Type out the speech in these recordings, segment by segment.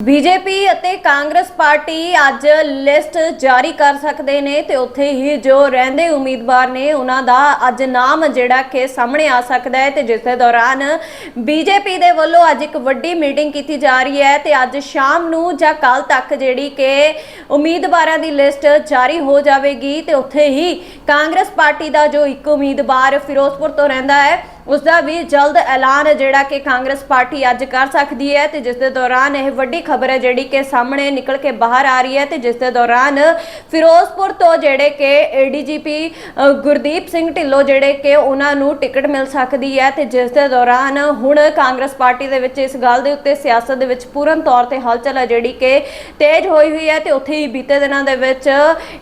BJP ਅਤੇ Congress party ਅੱਜ list ਜਾਰੀ ਕਰ ਸਕਦੇ ਨੇ ਤੇ ਉੱਥੇ ਹੀ ਜੋ ਰਹਿੰਦੇ ਉਮੀਦਵਾਰ ਨੇ ਉਹਨਾਂ ਦਾ ਅੱਜ ਨਾਮ ਜਿਹੜਾ ਕਿ ਸਾਹਮਣੇ ਆ ਸਕਦਾ ਹੈ ਤੇ ਜਿਸ ਦੇ ਦੌਰਾਨ ਬੀਜੇਪੀ ਦੇ ਵੱਲੋਂ ਅੱਜ ਇੱਕ ਵੱਡੀ ਮੀਟਿੰਗ ਕੀਤੀ ਜਾ ਰਹੀ ਹੈ ਤੇ ਅੱਜ ਸ਼ਾਮ ਨੂੰ ਜਾਂ ਕੱਲ ਤੱਕ ਜਿਹੜੀ ਕਿ ਉਮੀਦਵਾਰਾਂ ਦੀ ਲਿਸਟ ਜਾਰੀ ਹੋ ਜਾਵੇਗੀ ਤੇ ਉੱਥੇ ਹੀ ਕਾਂਗਰਸ ਪਾਰਟੀ ਦਾ ਜੋ ਇੱਕ ਉਮੀਦਵਾਰ ਫਿਰੋਜ਼ਪੁਰ ਤੋਂ ਰਹਿੰਦਾ ਹੈ ਉਸ ਦਾ ਵੀ ਜਲਦ ਐਲਾਨ ਜਿਹੜਾ ਕਿ ਕਾਂਗਰਸ ਪਾਰਟੀ ਅੱਜ ਕਰ ਸਕਦੀ ਹੈ ਤੇ ਜਿਸ ਦੇ ਦੌਰਾਨ ਇਹ ਵੱਡੀ ਖਬਰ ਹੈ, ਜਿਹੜੀ ਕਿ ਸਾਹਮਣੇ ਨਿਕਲ ਕੇ ਬਾਹਰ ਆ ਰਹੀ ਹੈ ਤੇ ਜਿਸ ਦੇ ਦੌਰਾਨ ਫਿਰੋਜ਼ਪੁਰ ਤੋਂ ਜਿਹੜੇ ਕਿ ਏਡੀਜੀਪੀ ਗੁਰਦੀਪ ਸਿੰਘ ਢਿੱਲੋਂ ਜਿਹੜੇ ਕਿ ਉਹਨਾਂ ਨੂੰ ਟਿਕਟ ਮਿਲ ਸਕਦੀ ਹੈ ਤੇ ਜਿਸ ਦੇ ਦੌਰਾਨ ਹੁਣ ਕਾਂਗਰਸ ਪਾਰਟੀ ਦੇ ਵਿੱਚ ਇਸ ਗੱਲ ਦੇ ਉੱਤੇ ਸਿਆਸਤ ਦੇ ਵਿੱਚ ਪੂਰਨ ਤੌਰ ਤੇ ਹਲਚਲ ਹੈ, ਜਿਹੜੀ ਕਿ ਤੇਜ਼ ਹੋਈ ਹੋਈ ਹੈ ਤੇ ਉੱਥੇ ਹੀ ਬੀਤੇ ਦਿਨਾਂ ਦੇ ਵਿੱਚ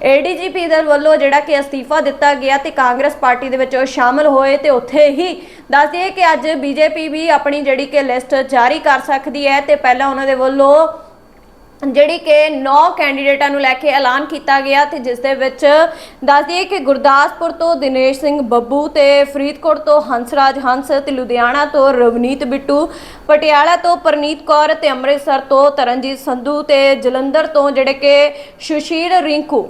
ਏਡੀਜੀਪੀ ਦੇ ਵੱਲੋਂ ਜਿਹੜਾ ਕਿ ਅਸਤੀਫਾ ਦਿੱਤਾ ਗਿਆ ਤੇ ਕਾਂਗਰਸ ਪਾਰਟੀ ਦੇ ਵਿੱਚ ਉਹ ਸ਼ਾਮਲ ਹੋਏ ਤੇ ਉੱਥੇ ਹੀ ਦੱਸ ਦਈਏ ਕਿ ਅੱਜ ਬੀਜੇਪੀ ਵੀ ਆਪਣੀ ਜਿਹੜੀ ਕਿ ਲਿਸਟ ਜਾਰੀ ਕਰ ਸਕਦੀ ਹੈ ਤੇ ਪਹਿਲਾਂ ਉਹਨਾਂ ਦੇ ਵੱਲੋਂ ਜਿਹੜੀ ਕਿ 9 ਕੈਂਡੀਡੇਟਾਂ ਨੂੰ ਲੈ ਕੇ ਐਲਾਨ ਕੀਤਾ ਗਿਆ ਤੇ ਜਿਸ ਦੇ ਵਿੱਚ ਦੱਸ ਦਈਏ ਕਿ ਗੁਰਦਾਸਪੁਰ ਤੋਂ ਦਿਨੇਸ਼ ਸਿੰਘ ਬੱਬੂ ਤੇ ਫਰੀਦਕੋਟ ਤੋਂ ਹੰਸਰਾਜ ਹੰਸ ਤੇ ਲੁਧਿਆਣਾ ਤੋਂ ਰਵਨੀਤ ਬਿੱਟੂ, ਪਟਿਆਲਾ ਤੋਂ ਪਰਨੀਤ ਕੌਰ ਤੇ ਅੰਮ੍ਰਿਤਸਰ ਤੋਂ ਤਰਨਜੀਤ ਸੰਧੂ ਤੇ ਜਲੰਧਰ ਤੋਂ ਜਿਹੜੇ ਕਿ ਸੁਸ਼ੀਲ ਰਿੰਕੂ।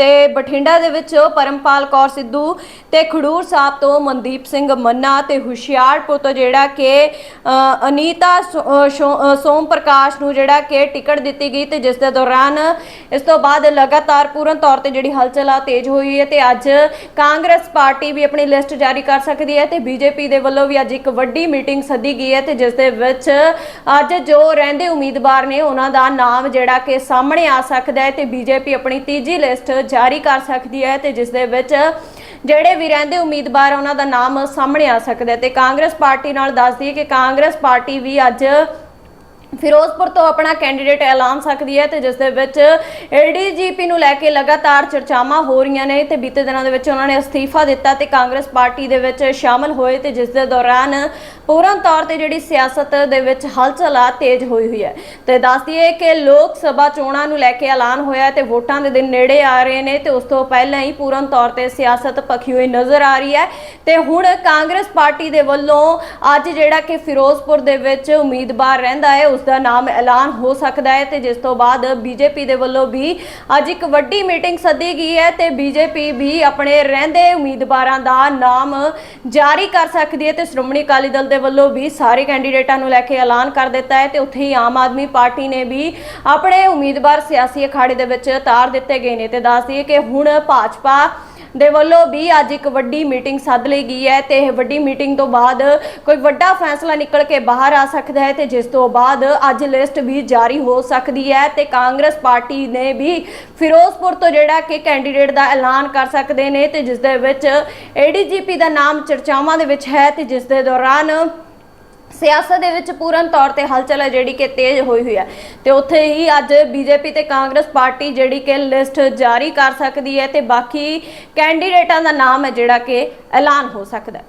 ਤੇ ਬਠਿੰਡਾ ਦੇ ਵਿੱਚ ਪਰਮਪਾਲ ਕੌਰ ਸਿੱਧੂ ਤੇ ਖਡੂਰ ਸਾਹਿਬ ਤੋਂ ਮਨਦੀਪ ਸਿੰਘ ਮੰਨਾ ਤੇ ਹੁਸ਼ਿਆਰਪੁਰ ਤੋਂ ਜਿਹੜਾ ਕਿ ਅਨੀਤਾ ਸੋ- ਸ਼ੋ- ਸੋਮ ਪ੍ਰਕਾਸ਼ ਨੂੰ ਜਿਹੜਾ ਕਿ ਟਿਕਟ ਦਿੱਤੀ ਗਈ ਤੇ ਜਿਸ ਦੇ ਦੌਰਾਨ ਇਸ ਤੋਂ ਬਾਅਦ ਲਗਾਤਾਰ ਪੂਰਨ ਤੌਰ ਤੇ ਜਿਹੜੀ ਹਲਚਲ ਆ ਤੇਜ਼ ਹੋਈ ਹੈ ਤੇ ਅੱਜ ਕਾਂਗਰਸ ਪਾਰਟੀ ਵੀ ਆਪਣੀ ਲਿਸਟ ਜਾਰੀ ਕਰ ਸਕਦੀ ਹੈ ਤੇ ਬੀਜੇਪੀ ਦੇ ਵੱਲੋਂ ਵੀ ਅੱਜ ਇੱਕ ਵੱਡੀ ਮੀਟਿੰਗ ਸੱਦੀ ਗਈ ਹੈ ਤੇ ਜਿਸ ਦੇ ਵਿੱਚ ਅੱਜ ਜੋ ਰਹਿੰਦੇ ਉਮੀਦਵਾਰ ਨੇ ਉਹਨਾਂ ਦਾ ਨਾਮ ਜਿਹੜਾ ਕਿ ਸਾਹਮਣੇ ਆ ਸਕਦਾ ਹੈ ਤੇ ਬੀਜੇਪੀ ਆਪਣੀ ਤੀਜੀ ਲਿਸਟ ਜਾਰੀ ਕਰ ਸਕਦੀ ਹੈ ਤੇ ਜਿਸ ਦੇ ਵਿੱਚ ਜਿਹੜੇ ਵੀ ਰਹਿੰਦੇ ਉਮੀਦਵਾਰ ਉਹਨਾਂ ਦਾ ਨਾਮ ਸਾਹਮਣੇ ਆ ਸਕਦਾ ਹੈ। ਤੇ ਕਾਂਗਰਸ ਪਾਰਟੀ ਨਾਲ ਦੱਸਦੀ ਹੈ ਕਿ ਕਾਂਗਰਸ ਪਾਰਟੀ ਵੀ ਅੱਜ ਫਿਰੋਜ਼ਪੁਰ ਤੋਂ ਆਪਣਾ ਕੈਂਡੀਡੇਟ ਐਲਾਨ ਸਕਦੀ ਹੈ ਤੇ ਜਿਸ ਦੇ ਵਿੱਚ ਏਡੀਜੀਪੀ ਨੂੰ ਲੈ ਕੇ ਲਗਾਤਾਰ ਚਰਚਾਵਾਂ ਹੋ ਰਹੀਆਂ ਨੇ ਤੇ ਬੀਤੇ ਦਿਨਾਂ ਦੇ ਵਿੱਚ ਉਹਨਾਂ ਨੇ ਅਸਤੀਫਾ ਦਿੱਤਾ ਤੇ ਕਾਂਗਰਸ ਪਾਰਟੀ ਦੇ ਵਿੱਚ ਸ਼ਾਮਲ ਹੋਏ ਤੇ ਜਿਸ ਦੇ ਦੌਰਾਨ ਪੂਰਨ ਤੌਰ ਤੇ ਜਿਹੜੀ ਸਿਆਸਤ ਦੇ ਵਿੱਚ ਹਲਚਲ ਆ, ਤੇਜ਼ ਹੋਈ ਹੋਈ ਹੈ। ਤੇ ਦੱਸ ਦਈਏ ਕਿ ਲੋਕ ਸਭਾ ਚੋਣਾਂ ਨੂੰ ਲੈ ਕੇ ਐਲਾਨ ਹੋਇਆ ਹੈ ਤੇ ਵੋਟਾਂ ਦੇ ਦਿਨ ਨੇੜੇ ਆ ਰਹੇ ਨੇ ਤੇ ਉਸ ਤੋਂ ਪਹਿਲਾਂ ਹੀ ਪੂਰਨ ਤੌਰ ਤੇ ਸਿਆਸਤ ਪੱਖੀ ਹੋਈ ਨਜ਼ਰ ਆ ਰਹੀ ਹੈ। ਤੇ ਹੁਣ ਕਾਂਗਰਸ ਪਾਰਟੀ ਦੇ ਵੱਲੋਂ ਅੱਜ ਜਿਹੜਾ ਕਿ ਫਿਰੋਜ਼ਪੁਰ ਦੇ ਵਿੱਚ ਉਮੀਦਵਾਰ ਰਹਿੰਦਾ ਹੈ, ਉਸ ਦਾ ਨਾਮ ਐਲਾਨ ਹੋ ਸਕਦਾ ਹੈ ਤੇ ਜਿਸ ਤੋਂ ਬਾਅਦ ਬੀਜੇਪੀ ਦੇ ਵੱਲੋਂ ਵੀ ਅੱਜ ਇੱਕ ਵੱਡੀ ਮੀਟਿੰਗ ਸੱਦੀ ਗਈ ਹੈ ਤੇ ਬੀਜੇਪੀ ਵੀ ਆਪਣੇ ਰਹਿੰਦੇ ਉਮੀਦਵਾਰਾਂ ਦਾ ਨਾਮ ਜਾਰੀ ਕਰ ਸਕਦੀ ਹੈ ਤੇ ਸ਼੍ਰੋਮਣੀ ਅਕਾਲੀ ਦਲ ਦੇ ਵੱਲੋਂ ਵੀ ਸਾਰੇ ਕੈਂਡੀਡੇਟਾਂ ਨੂੰ ਲੈ ਕੇ ਐਲਾਨ ਕਰ ਦਿੱਤਾ ਹੈ ਤੇ ਉੱਥੇ ਹੀ ਆਮ ਆਦਮੀ ਪਾਰਟੀ ਨੇ ਵੀ ਆਪਣੇ ਉਮੀਦਵਾਰ ਸਿਆਸੀ ਅਖਾੜੇ ਦੇ ਵਿੱਚ ਤਾਰ ਦਿੱਤੇ ਗਏ ਨੇ ਤੇ ਦੱਸਦੀ ਦਈਏ ਕਿ ਹੁਣ ਭਾਜਪਾ ਦੇ ਵੱਲੋਂ ਵੀ ਅੱਜ ਇੱਕ ਵੱਡੀ ਮੀਟਿੰਗ ਸੱਦ ਲਈ ਗਈ ਹੈ ਤੇ ਇਹ ਵੱਡੀ ਮੀਟਿੰਗ ਤੋਂ ਬਾਅਦ ਕੋਈ ਵੱਡਾ ਫੈਸਲਾ ਨਿਕਲ ਕੇ ਬਾਹਰ ਆ ਸਕਦਾ ਹੈ ਤੇ ਜਿਸ ਤੋਂ ਬਾਅਦ ਅੱਜ ਲਿਸਟ ਵੀ ਜਾਰੀ ਹੋ ਸਕਦੀ ਹੈ ਤੇ ਕਾਂਗਰਸ ਪਾਰਟੀ ਨੇ ਵੀ ਫਿਰੋਜ਼ਪੁਰ ਤੋਂ ਜਿਹੜਾ ਕਿ ਕੈਂਡੀਡੇਟ ਦਾ ਐਲਾਨ ਕਰ ਸਕਦੇ ਨੇ ਤੇ ਜਿਸ ਦੇ ਵਿੱਚ ਏਡੀਜੀਪੀ ਦਾ ਨਾਮ ਚਰਚਾਵਾਂ ਦੇ ਵਿੱਚ ਹੈ ਤੇ ਜਿਸ ਦੇ ਦੌਰਾਨ ਸਿਆਸਤ ਦੇ ਵਿੱਚ ਪੂਰਨ ਤੌਰ ਤੇ ਹਲਚਲ ਹੈ ਜਿਹੜੀ ਕਿ ਤੇਜ਼ ਹੋਈ ਹੋਈ ਹੈ। ਤੇ ਉੱਥੇ ਹੀ ਅੱਜ ਬੀਜੇਪੀ ਤੇ ਕਾਂਗਰਸ ਪਾਰਟੀ ਜਿਹੜੀ ਕਿ ਲਿਸਟ ਜਾਰੀ ਕਰ ਸਕਦੀ ਹੈ ਤੇ ਬਾਕੀ ਕੈਂਡੀਡੇਟਾਂ ਦਾ ਨਾਮ ਹੈ ਜਿਹੜਾ ਕਿ ਐਲਾਨ ਹੋ ਸਕਦਾ ਹੈ।